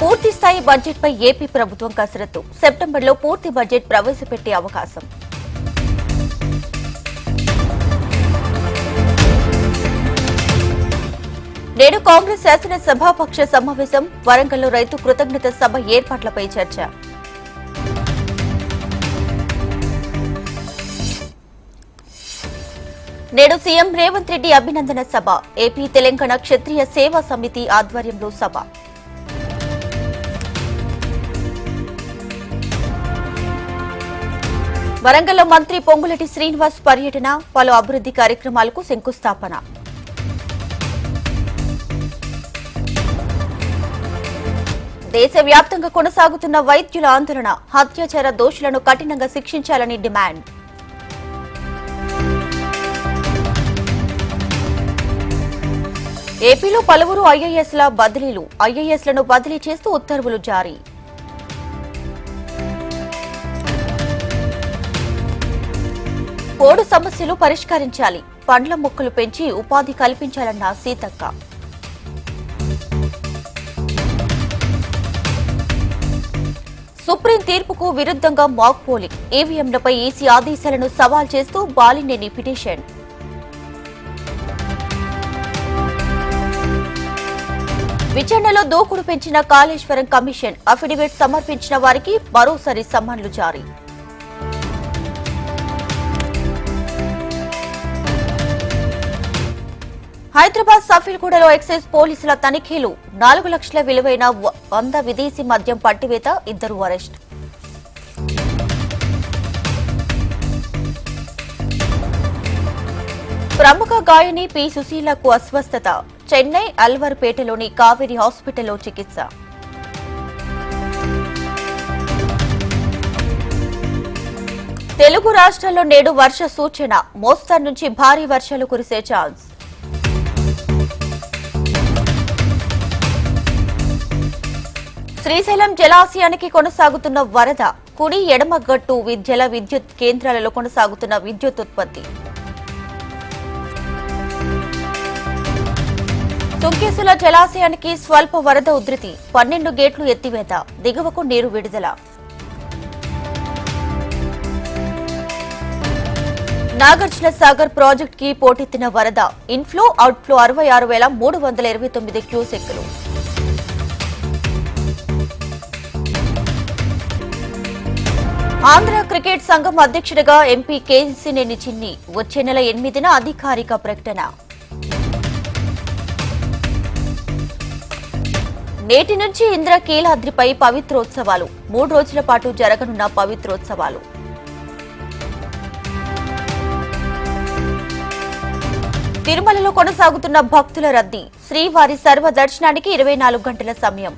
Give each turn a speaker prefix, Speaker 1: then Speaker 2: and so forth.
Speaker 1: పూర్తి స్థాయి బడ్జెట్ పై ఏపీ ప్రభుత్వం కసరత్తు. సెప్టెంబర్లో పూర్తి బడ్జెట్ ప్రవేశపెట్టే అవకాశం. నేడు కాంగ్రెస్ శాసనసభాపక్ష సమావేశం. వరంగల్లో రైతు కృతజ్ఞత సభ ఏర్పాట్లపై చర్చ. నేడు సీఎం రేవంత్ రెడ్డి అభినందన సభ. ఏపీ తెలంగాణ క్షత్రియ సేవా సమితి ఆధ్వర్యంలో సభ. వరంగల్లో మంత్రి పొంగులటి శ్రీనివాస్ పర్యటన పలు అభివృద్ధి కార్యక్రమాలకు శంకుస్థాపన. దేశవ్యాప్తంగా కొనసాగుతున్న వైద్యుల ఆందోళన హత్యాచార దోషులను కఠినంగా శిక్షించాలని డిమాండ్. ఏపీలో పలువురు ఐఏఎస్ల బదిలీలు ఐఏఎస్లను బదిలీ చేస్తూ ఉత్తర్వులు జారీ. పోడు సమస్యలు పరిష్కరించాలి. పండ్ల మొక్కలు పెంచి ఉపాధి కల్పించాలన్న సీతక్క. సుప్రీం తీర్పుకు విరుద్ధంగా మాక్ పోలింగ్. ఈవీఎంలపై ఈసీ ఆదేశాలను సవాల్ చేస్తూ బాలినేని పిటిషన్. విచారణలో దూకుడు పెంచిన కాళేశ్వరం కమిషన్ అఫిడవిట్ సమర్పించిన వారికి మరోసారి సమ్మన్లు జారీ. హైదరాబాద్ సఫీల్గూడలో ఎక్సైజ్ పోలీసుల తనిఖీలు. నాలుగు లక్షల విలువైన వంద విదేశీ మద్యం పట్టివేత ఇద్దరు అరెస్ట్. ప్రముఖ గాయని పి. సుశీలకు అస్వస్థత. చెన్నై అల్వర్పేటలోని కావేరి హాస్పిటల్లో చికిత్స. తెలుగు రాష్ట్రాల్లో నేడు వర్ష సూచన. మోస్తరు నుంచి భారీ వర్షాలు కురిసే ఛాన్స్. శ్రీశైలం జలాశయానికి కొనసాగుతున్న వరద కుడి ఎడమ గట్టు జల విద్యుత్ కేంద్రాలలో కొనసాగుతున్న విద్యుత్ ఉత్పత్తి. తుంకేసుల జలాశయానికి స్వల్ప వరద ఉధృతి పన్నెండు గేట్లు ఎత్తివేత దిగువకు నీరు విడుదల. నాగార్జున సాగర్ ప్రాజెక్ట్కి పోటెత్తిన వరద ఇన్ఫ్లో అవుట్ఫ్లో అరవై ఆరు వేల మూడు వందల ఇరవై తొమ్మిది క్యూసెక్కులు. ఆంధ్ర క్రికెట్ సంఘం అధ్యక్షుడిగా ఎంపీ కేసినేని చిన్ని వచ్చే నెల ఎనిమిదిన అధికారిక ప్రకటన. నేటి నుంచి ఇంద్రకీలాద్రిపై పవిత్రోత్సవాలు. మూడు రోజుల పాటు జరగనున్న పవిత్రోత్సవాలు. తిరుమలలో కొనసాగుతున్న భక్తుల రద్దీ. శ్రీవారి సర్వ దర్శనానికి ఇరవై నాలుగు గంటల సమయం.